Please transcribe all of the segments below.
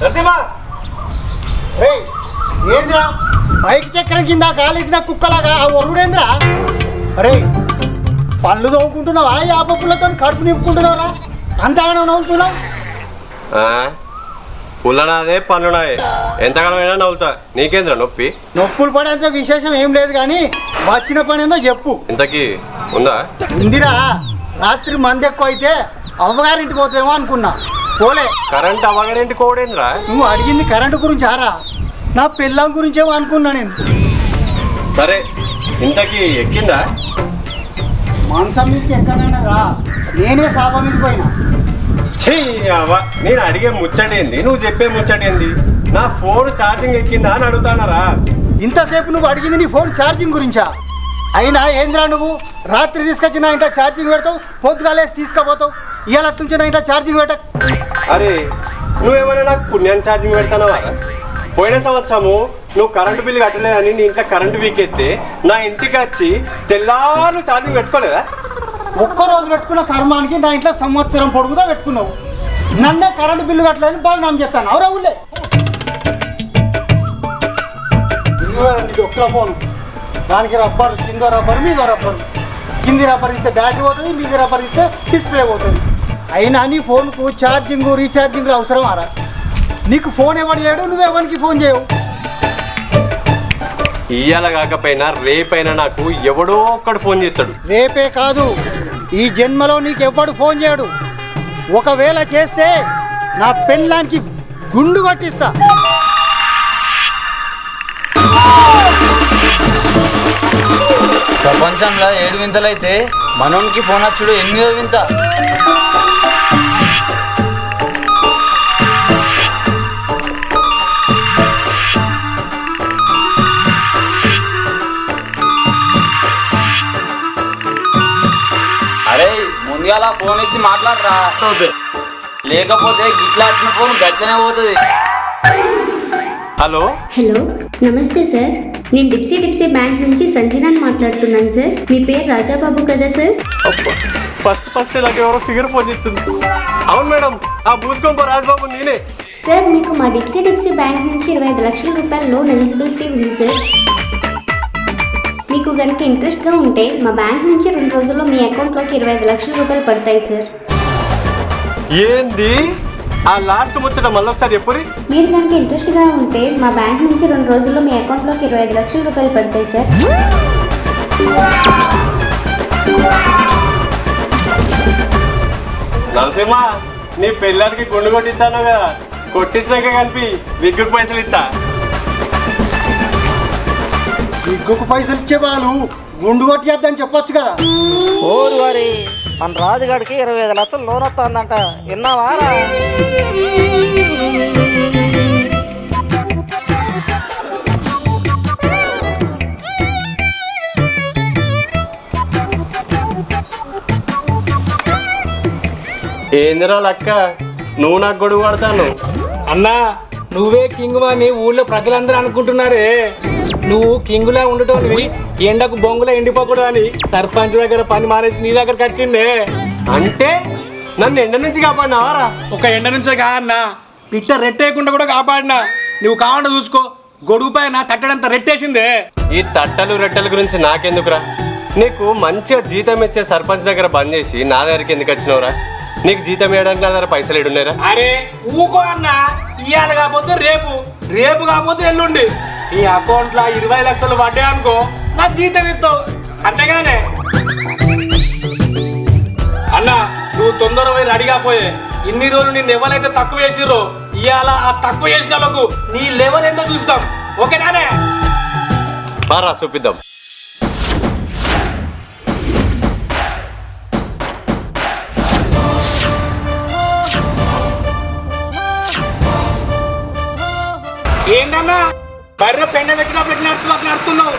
నరసింహ! రేయ్, ఏంద్రా? బైక్ చక్రం కింద కాలికిన కుక్కలాగా ఆ ఒరుడేంద్రా అరే పళ్ళు తోముకుంటున్నావా? యాప పుల్లతో కడుపు నింపుకుంటున్నావా అంతగానో నవ్వుతున్నావు? పుల్లనాదే పన్నునాదే ఎంతకాలమైనా నవ్వుతా. నీకేంద్రా నొప్పి? నొప్పులు పడేంత విశేషం ఏం లేదు కానీ వచ్చిన పని ఏందో చెప్పు. ఇంతకీ ఉందా? ఇందిరా రాత్రి మంది ఎక్కువ అయితే అవ్వగారింటికి పోతేమో అనుకున్నా. పోలే. కరెంట్ అవగారింటి కోడేంద్రా నువ్వు అడిగింది కరెంటు గురించి ఆరా? నా పిల్లం గురించేమో అనుకున్నా నేను. సరే ఇంతకీ ఎక్కిందా? మాంసం మీదకి ఎక్కడైనా రా. నేనే సాప మీదకి పోయినా. అవ్వ నేను అడిగే ముచ్చటేంది? నువ్వు చెప్పే ముచ్చటేంది? నా ఫోన్ ఛార్జింగ్ ఎక్కిందా అని అడుగుతానరా. ఇంతసేపు నువ్వు అడిగింది నీ ఫోన్ ఛార్జింగ్ గురించా? అయినా ఏంద్రా నువ్వు? రాత్రి తీసుకొచ్చిన ఇంట్లో ఛార్జింగ్ పెడతావు పొద్దుగాలేసి తీసుకుపోతావు. ఇవాళ నా ఇంట్లో ఛార్జింగ్ పెట్ట అరే నువ్వేమైనా నాకు పుణ్యాన్ని ఛార్జింగ్ పెడతానవా? పోయిన సంవత్సరము నువ్వు కరెంటు బిల్లు కట్టలేదని నీ ఇంట్లో కరెంటు వీకెత్తే నా ఇంటికి వచ్చి తెల్లారు ఛార్జింగ్ పెట్టుకోలేదా? ఒక్క రోజు పెట్టుకున్న కర్మానికి నా ఇంట్లో సంవత్సరం పొడుగుదా పెట్టుకున్నావు. నన్నే కరెంటు బిల్లు కట్టలేదని బాగా నామ చెప్తాను అవరా ఊళ్ళే. ఒక్క ఫోన్. దానికి రబ్బర్ కింద రబ్బర్ మీద రబ్బర్. కింది రబ్బర్ ఇస్తే బ్యాటరీ పోతుంది మీద రబ్బర్ ఇస్తే డిస్ప్లే పోతుంది. అయినా నీ ఫోన్కు ఛార్జింగ్ రీఛార్జింగ్ అవసరం ఆరా నీకు ఫోన్ ఎవరు చేయడు నువ్వు ఎవరికి ఫోన్ చేయవు? ఇయ్యాల కాకపోయినా రేపైనా నాకు ఎవడో ఒక్కడు ఫోన్ చేస్తాడు. రేపే కాదు. ఈ జన్మలో నీకు ఎవ్వడు ఫోన్ చేయడు. ఒకవేళ చేస్తే నా పెళ్ళానికి గుండు కొట్టిస్తా. ప్రపంచంలో ఏడు వింతలైతే మనోనికి ఫోన్ వచ్చుడు ఎనిమిదో వింత. ముందుగా ఫోన్ ఎత్తి మాట్లాడరా? లేకపోతే గిట్లా వచ్చిన ఫోన్ గట్లనే పోతుంది. హలో? హలో నమస్తే సార్. నేను డిప్సీ డిప్సీ బ్యాంక్ నుంచి సంజనాని మాట్లాడుతున్నాను సార్. మీ పేరు రాజాబాబు కదా సార్? ఫస్ట్ ఫస్ట్ నాకు ఎవరో ఫిగర్ ఫోన్ చేస్తుంది. అవును మేడం ఆ భూస్కొంప రాజబాబు నేనే. సార్ మీకు మా డిప్సీ డిప్సీ బ్యాంక్ నుంచి ఇరవై ఐదు లక్షల రూపాయల లోన్ ఎలిజిబిలిటీ ఉంది సార్. కనుక ఇంట్రెస్ట్గా ఉంటే మా బ్యాంక్ నుంచి రెండు రోజుల్లో మీ అకౌంట్లోకి ఇరవై ఐదు లక్షల రూపాయలు పడతాయి సార్. ఏంది? ఆ లాస్ట్ ముచ్చట మళ్ళొకసారి ఎప్పుడు మీరు కనుక ఇంట్రెస్ట్గా ఉంటే మా బ్యాంక్ నుంచి రెండు రోజుల్లో మీ అకౌంట్లోకి ఇరవై ఐదు లక్షల రూపాయలు పడతాయి సార్. నరసింహ నీ పెళ్ళానికి గుండు కొట్టిస్తాను కదా కొట్టించాక కలిపి విగ్గుకు పైసలు ఇస్తా విగ్గుకు పైసలు ఇచ్చే వాళ్ళు గుండు కొట్టేద్దని చెప్పొచ్చు కదా. ఓరు వారి మన రాజుగాడికి ఇరవై ఐదు లక్షలు లోన్ వస్తుందంట. విన్నావా? ఏందిరా లక్క? నువ్వు నాకు గొడుగు పడతాను అన్నా నువ్వే కింగ్ అని ఊళ్ళో ప్రజలందరూ అనుకుంటున్నారే. నువ్వు కింగులా ఉండటం ఎండకు బొంగులా ఎండిపోకూడదని సర్పంచ్ దగ్గర పని మానేసి నీ దగ్గరకు వచ్చిండే అంటే నన్ను ఎండ నుంచి కాపాడినావారా? ఒక ఎండ నుంచే కాదన్నా. పిట్ట రెట్టేయకుండా కూడా కాపాడినా. నువ్వు కావాలంటే చూసుకో. గొడుగు పైన తట్టడంత రెట్టేసిందే. ఈ తట్టలు రెట్టల గురించి నాకెందుకురా? నీకు మంచిగా జీతం ఇచ్చే సర్పంచ్ దగ్గర బంద్ చేసి నా దగ్గరికి ఎందుకు వచ్చినావురా? నీకు జీతం వేయడానికి నా దగ్గర పైసలు ఏడున్నారా అరే ఊకో అన్న. ఇవాళ కాకపోతే రేపు రేపు కాకపోతే ఎల్లుండి. ఈ అకౌంట్లో ఇరవై లక్షలు పడ్డాయి అనుకో నా జీతం ఇస్తావు. అంతేగానే. అన్న నువ్వు తొందర పోయి రెడీగా పోయే. ఇన్ని రోజులు నిన్ను ఎవరైతే తక్కువ చేసిరో ఇవాళ ఆ తక్కువ చేసిన వాళ్ళకు నీ లెవెల్ ఏందో చూస్తాం? ఓకేనానే? మారా చూపిద్దాం. ఏంటన్నా బర్రె పెండ పెట్టినా పెట్టినట్టు అట్లా నడుస్తున్నావు.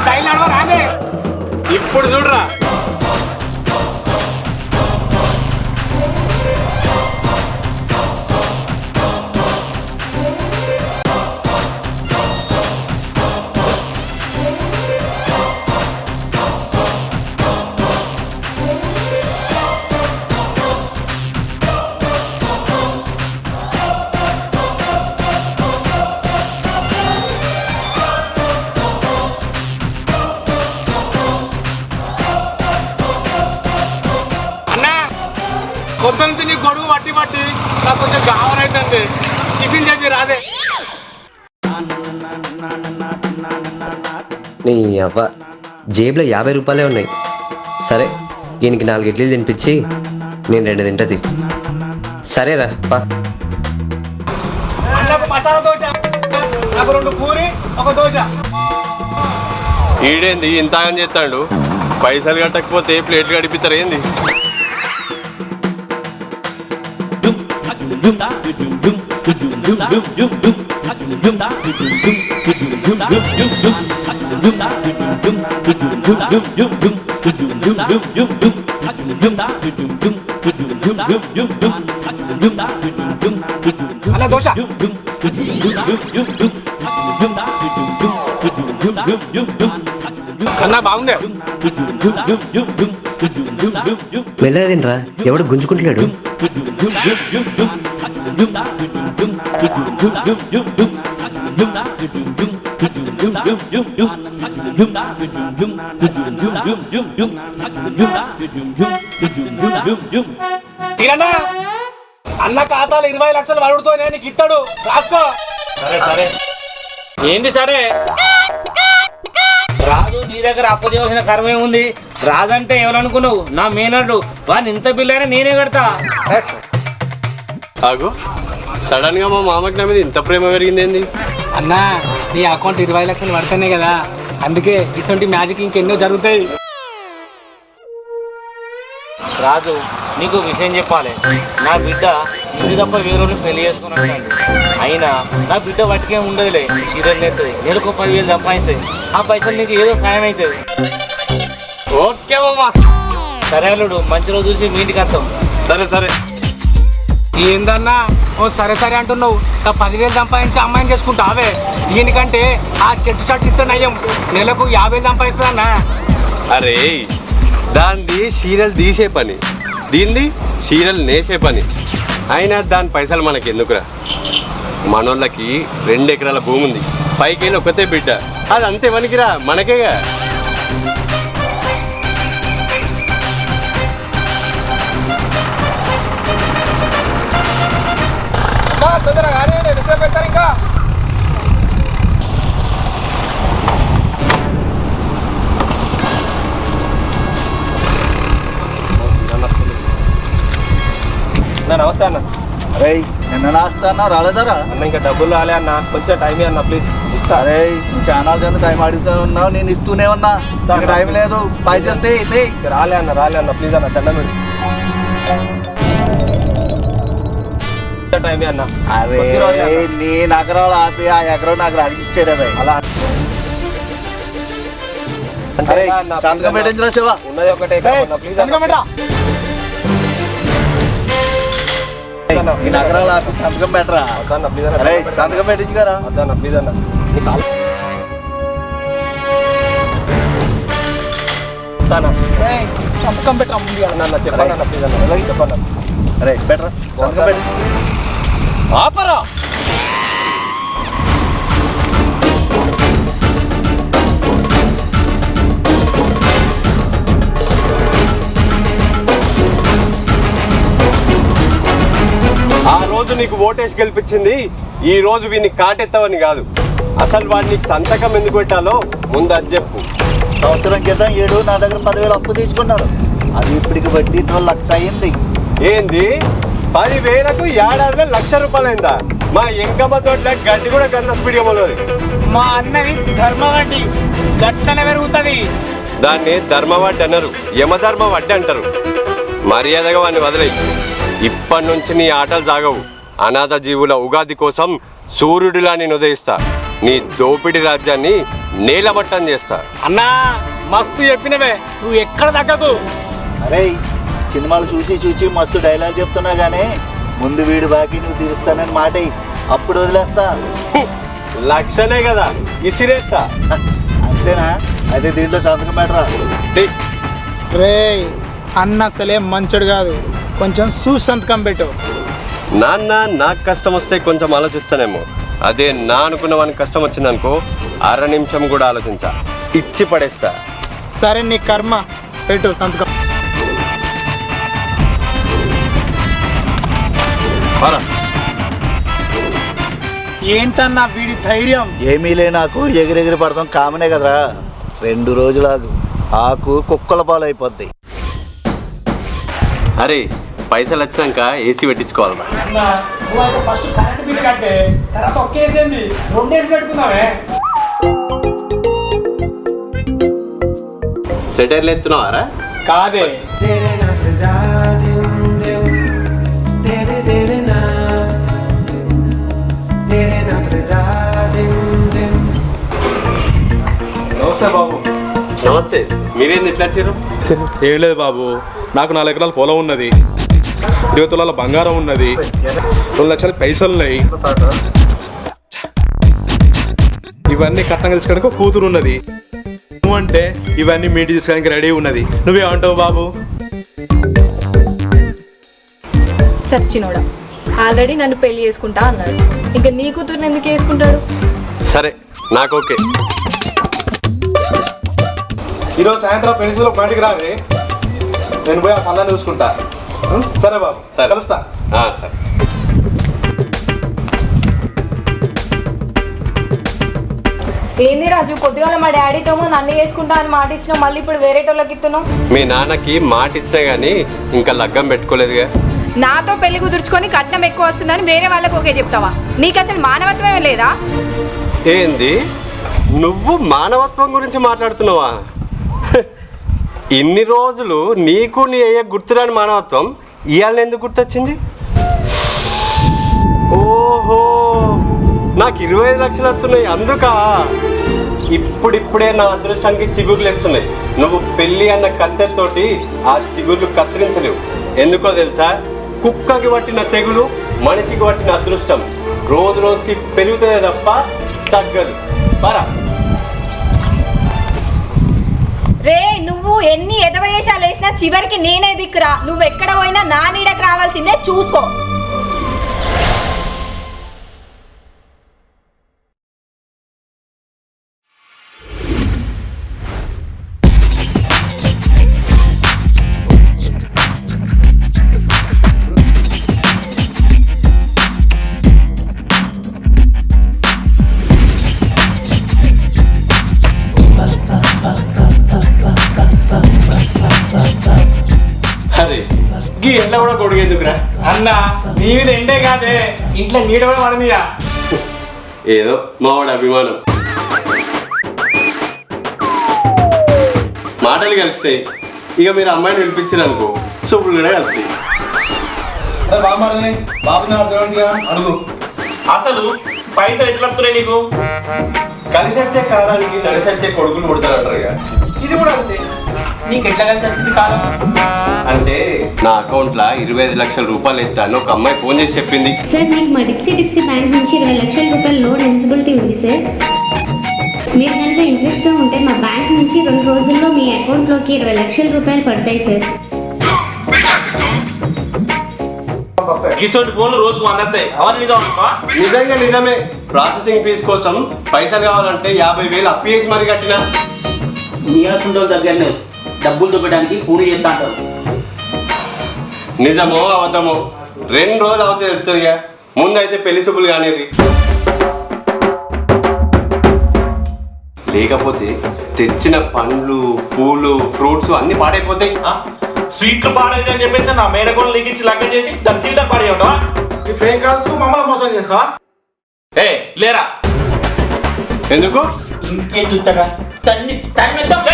స్టైల్ నడవ ఇప్పుడు చూడరా. గొడుగు పట్టి పట్టి నాకు కొంచెం కావాలైతుంది టిఫిన్ చేసి రాదే. నీ అవ్వ జేబులో యాభై రూపాయలే ఉన్నాయి. సరే ఈయనకి నాలుగు ఇడ్లీలు తినిపించి నేను రెండు తింటది సరేరా పా. అన్నకు మసాలా దోశ నాకు రెండు పూరి ఒక దోశ. ఈడేంది ఇంత చేస్తాడు. పైసలు కట్టకపోతే ప్లేట్లు గడిపిస్తారు ఏంది? అన్న దోశ అన్న బాగుంది. తినరా ఎవడు గుంజుకుంటున్నాడు తీరన్నా. అన్న ఖాతాలో ఇరవై లక్షలు వడుతో నీకు ఇస్తాడు రాసుకో. సరే సరే. ఏంటి సరే? రాజు నీ దగ్గర అప్పు చేయవలసిన కర్మ ఏముంది? రాజంటే ఎవరనుకున్నావు నా మేనర్డు వాడిని ఇంత బిల్లైనా నేనే కడతా. ఆగు. సడన్గా మా మామకి నా మీద ఇంత ప్రేమ పెరిగింది ఏంది అన్న నీ అకౌంట్ ఇరవై లక్షలు పడుతున్నాయి కదా. అందుకే ఇటువంటి మ్యాజిక్ ఇంకెన్నో జరుగుతాయి. రాజు నీకు విషయం చెప్పాలి. నా బిడ్డ ఇంటి తప్ప వేరే పెళ్ళి చేసుకున్నాడు అయినా నా బిడ్డ వాటికే ఉండదులే. చీరలు నేస్తుంది నెలకు పదివేలు సంపాదిస్తుంది. ఆ పైసలు నీకు ఏదో సాయం అవుతుంది ఓకే మామా. సరే అల్లుడు మంచి రోజు చూసి మీ ఇంటికి వస్తాం. సరే సరే. ఏందన్నా? ఓ సరే సరే అంటున్నావు. ఇంకా పదివేలు సంపాదించి అమ్మాయిని చేసుకుంటావే? దీనికంటే ఆ షర్ట్ షర్ట్ ఇస్తే నయ్యం నెలకు యాభై సంపాదిస్తుందన్నా? అరే దాన్ని చీరలు తీసే పని. దీన్ని చీరలు నేసే పని. అయినా దాని పైసలు మనకి ఎందుకురా మనోళ్ళకి రెండు ఎకరాల భూమి ఉంది పైకి వెళ్ళి ఒకతే బిడ్డ. అది అంతే పనికిరా మనకేగా? నమస్తే అన్న. అరే నిన్న నాస్తానా రాలేదారా? అన్న ఇంకా డబ్బులు రాలే అన్న. కొంచెం టైం అన్న ప్లీజ్ ఇస్తా. అరే చాలా కింద టైం అడుగుతూ ఉన్నావు నేను ఇస్తూనే ఉన్నా. నీకు టైం లేదు. పైసలు తే తే రాలే అన్న రాలే అన్న ప్లీజ్ అన్న దండం పెడు. టైం అన్న. అరే నీ నగరాలు ఆపి ఆ ఎకరం నాకు అలా. అరే సంతకం పెట్టించరా శివ. ఉన్నది ఒకటే ప్లీజ్ ఈ నగరాలు ఆపి సంతకం పెట్టరా? అరే సంతకం పెట్టించుకరా. ప్లీజ్ అన్న సంతకం పెట్టరా ముందు అన్న చెప్పండి అన్న ప్లీజ్ అన్న చెప్పండి అన్న. అరే పెట్టరా. సంతకం పెట్టు. ఆపరా. నీకు ఓటేసి గెలిపించింది ఈ రోజు వీడిని కాటెత్తవని కాదు. అసలు వాడిని సంతకం ఎందుకు పెట్టాలో ముందు అది చెప్పు. సంవత్సరం క్రితం ఏడు నా దగ్గర పదివేలు అప్పు తీసుకున్నాడు. అది ఇప్పటికి వడ్డీతో లక్ష అయింది. ఏంది? పదివేలకు ఏడాదిలో లక్ష రూపాయలైందా? మా ఎంకమ్మ తోటల గడ్డి కూడా కన్నా స్పీడ్ మా అన్నది ధర్మవడ్డి. గట్లనే పెరుగుతుంది. దాన్ని ధర్మవడ్డి అన్నారు. యమధర్మ వడ్డీ అంటారు. మర్యాదగా వాడిని వదిలేయి. ఇప్పటి నుంచి నీ ఆటలు సాగవు. అనాథ జీవుల ఉగాది కోసం సూర్యుడిలా నేను ఉదయిస్తా. నీ దోపిడి రాజ్యాన్ని నేలమట్టం చేస్తా. అన్నా మస్తు చెప్పినవే నువ్వు ఎక్కడ తగ్గకు? అరే సినిమాలు చూసి చూసి మస్తు డైలాగ్ చెప్తున్నా గానీ ముందు వీడు బాకీ నువ్వు తీరుస్తానని మాట. అప్పుడు వదిలేస్తా. లక్షనే కదా ఇసిరేస్తా. అంతేనా? అయితే దీంట్లో సంతకం పెట్టరా. రే అన్న అసలే మంచోడు కాదు. కొంచెం చూసి సంతకం పెట్టు. నాన్న నాకు కష్టం వస్తే కొంచెం ఆలోచిస్తానేమో. అదే నా అనుకున్న వానికి కష్టం వచ్చిందనుకో అర నిమిషం కూడా ఆలోచించా. ఇచ్చి పడేస్తా. సరే నీ కర్మ. పెట్టు సంతకం. పరా ఏంటన్నా వీడి ధైర్యం? ఏమీ లే నాకు ఎగిరెగిరి పడతాం. కామనే కదరా. రెండు రోజులు ఆగు ఆకు కుక్కల పాలైపోద్ది. అరే పైసలు వచ్చినాక ఏసీ పెట్టుకుందామే సెటైర్లు ఎత్తున్నావారా కాదే. నమస్తే బాబు. నమస్తే. మీరేంది ఇట్లా వచ్చారు? ఏం లేదు బాబు. నాకు నాలుగు ఎకరాల పొలం ఉన్నది. ఇరవై తులాల బంగారం ఉన్నది. రెండు లక్షల పైసలు ఉన్నాయి. ఇవన్నీ కట్నంగా తీసుకోవడానికి ఒక కూతురు ఉన్నది. నువ్వు అంటే ఇవన్నీ మీటి తీసుకోవడానికి రెడీ ఉన్నది. నువ్వేమంటావు బాబు. చచ్చినోడా ఆల్రెడీ నన్ను పెళ్ళి చేసుకుంటా అన్నాడు. ఇంకా నీ కూతుర్ని ఎందుకు చేసుకుంటాడు? సరే నాకు ఓకే. ఈరోజు సాయంత్రం పెన్సిల్ మాటికి రావి నేను పోయి ఆ పనులను చూసుకుంటా? సరే బాబు సరే. కలుస్తా. ఆ, సరే. ఏంది రాజు కొద్దిగా మా డాడీతో నన్ను చేసుకుంటా అని మాట ఇచ్చినావు మళ్ళీ ఇప్పుడు వేరేటోళ్ళకి ఇస్తున్నావు మీ నాన్నకి మాట ఇచ్చినా గానీ ఇంకా లగ్గం పెట్టుకోలేదుగా. నాతో పెళ్ళి కుదుర్చుకొని కట్నం ఎక్కువ వస్తుందని వేరే వాళ్ళకి ఓకే చెప్తావా? నీకు అసలు మానవత్వమే లేదా? ఏంది? నువ్వు మానవత్వం గురించి మాట్లాడుతున్నావా? ఇన్ని రోజులు నీకు నీ అయ్యే గుర్తురాని మానవత్వం ఇవాళ ఎందుకు గుర్తొచ్చింది? ఓహో! నాకు ఇరవై ఐదు లక్షలు వస్తున్నాయి అందుకా? ఇప్పుడిప్పుడే నా అదృష్టానికి చిగుర్లు వేస్తున్నాయి. నువ్వు పెళ్ళి అన్న కత్తెతోటి ఆ చిగుర్లు కత్తిరించలేవు. ఎందుకో తెలుసా? కుక్కకి పట్టిన తెగులు మనిషికి పట్టిన అదృష్టం. రోజు రోజుకి పెరుగుతుందే తప్ప తగ్గదు. పరా రే నువ్వు ఎన్ని ఎదవయేషాలు వేసినా చివరికి నేనే దిక్కురా. నువ్వు ఎక్కడ పోయినా నా నీడకు రావాల్సిందే చూసుకో. నీ మీద ఎండే కాదే. ఇంట్లో నీడ కూడా పడనియా ఏదో మావాడి అభిమానం. మాటలు కలుస్తాయి. ఇక మీరు అమ్మాయిని పిలిపించారనుకో సూపులు కూడా కలుస్తాయి అడుగు. అసలు పైసలు ఎట్లా వస్తున్నాయి నీకు? కలిసి వచ్చే కాలానికి కలిసి వచ్చే కొడుకులు పుడతారంటారు ఇక ఇది కూడా అంతే. నీకు ఎట్లా కలిసి వచ్చింది కాలం? అంటే నా అకౌంట్ లా ఇరవై ఐదు లక్షల రూపాయలు ఎత్తాను ఒక అమ్మాయి ఫోన్ చేసి చెప్పింది. సార్ మీకు మా డిప్సీ డిప్సీ బ్యాంక్ నుంచి ఇరవై లక్షల రూపాయల లోన్ ఎలిజిబిలిటీ ఉంది సార్. మీరు కనుక ఇంట్రెస్ట్గా ఉంటే మా బ్యాంక్ నుంచి రెండు రోజుల్లో మీ అకౌంట్లోకి ఇరవై లక్షల రూపాయలు పడతాయి సార్. కిసోటి ఫోన్లు రోజుకు వంద వస్తాయి. అవన్నీ నిజం అనుకో నిజంగా నిజమే. ప్రాసెసింగ్ ఫీజు కోసం పైసలు కావాలంటే యాభై వేలు అప్పు చేసి మరి కట్టినా. నీరసుండోళ్ళ దగ్గరనే. డబ్బులు దొబ్బడానికి పూరి చేస్తా అంటారు నిజమో అబద్ధమో? రెండు రోజులు అవుతుంది తెలుస్తుందిగా ముందైతే పెళ్ళి చూపులు కానీ లేకపోతే తెచ్చిన పండ్లు పూలు ఫ్రూట్స్ అన్ని పాడైపోతాయి. ఆ? స్వీట్లు పాడైతే అని చెప్పేసి నా మేడకోళ్ళు లీకించి లగ్గం చేసి దాని జీవితం పాడేయటం ఈ ఫేక్ కాల్స్ మమ్మల్ని మోసం చేస్తావా? ఏ లేరా? ఎందుకు? ఇంకేం చూస్తాగా తన్ని తన్నిద్దాం.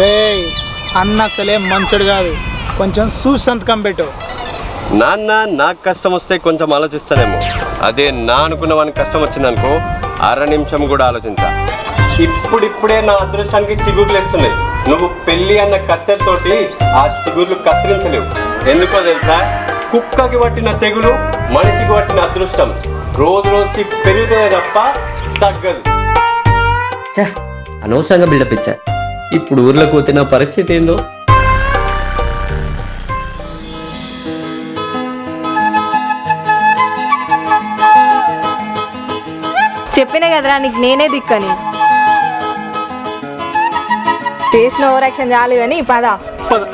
రే అన్న అసలే మంచోడు కాదు. కొంచెం చూసి సంతకం పెట్టు. నాన్న నాకు కష్టం వస్తే కొంచెం ఆలోచిస్తానేమో అదే నా అనుకున్న వానికి కష్టం వచ్చిందనుకో అర నిమిషం కూడా ఆలోచించా. ఇప్పుడిప్పుడే నా అదృష్టానికి చిగుర్లు వేస్తున్నాయి. నువ్వు పెళ్ళి అన్న కత్తెతోటి ఆ చిగుర్లు కత్తిరించలేవు. ఎందుకో తెలుసా? కుక్కకి పట్టిన తెగులు మనిషికి పట్టిన అదృష్టం. రోజు రోజుకి పెరుగుతుందే తప్ప తగ్గదు. అనవసరంగా బిల్డప్ ఇచ్చా. ఇప్పుడు ఊర్లోకి వచ్చిన పరిస్థితి ఏందో? చెప్పిన కదరా నీకు నేనే దిక్కని. చేసిన ఓవరాక్షన్ చాలు కానీ పదా. పదా.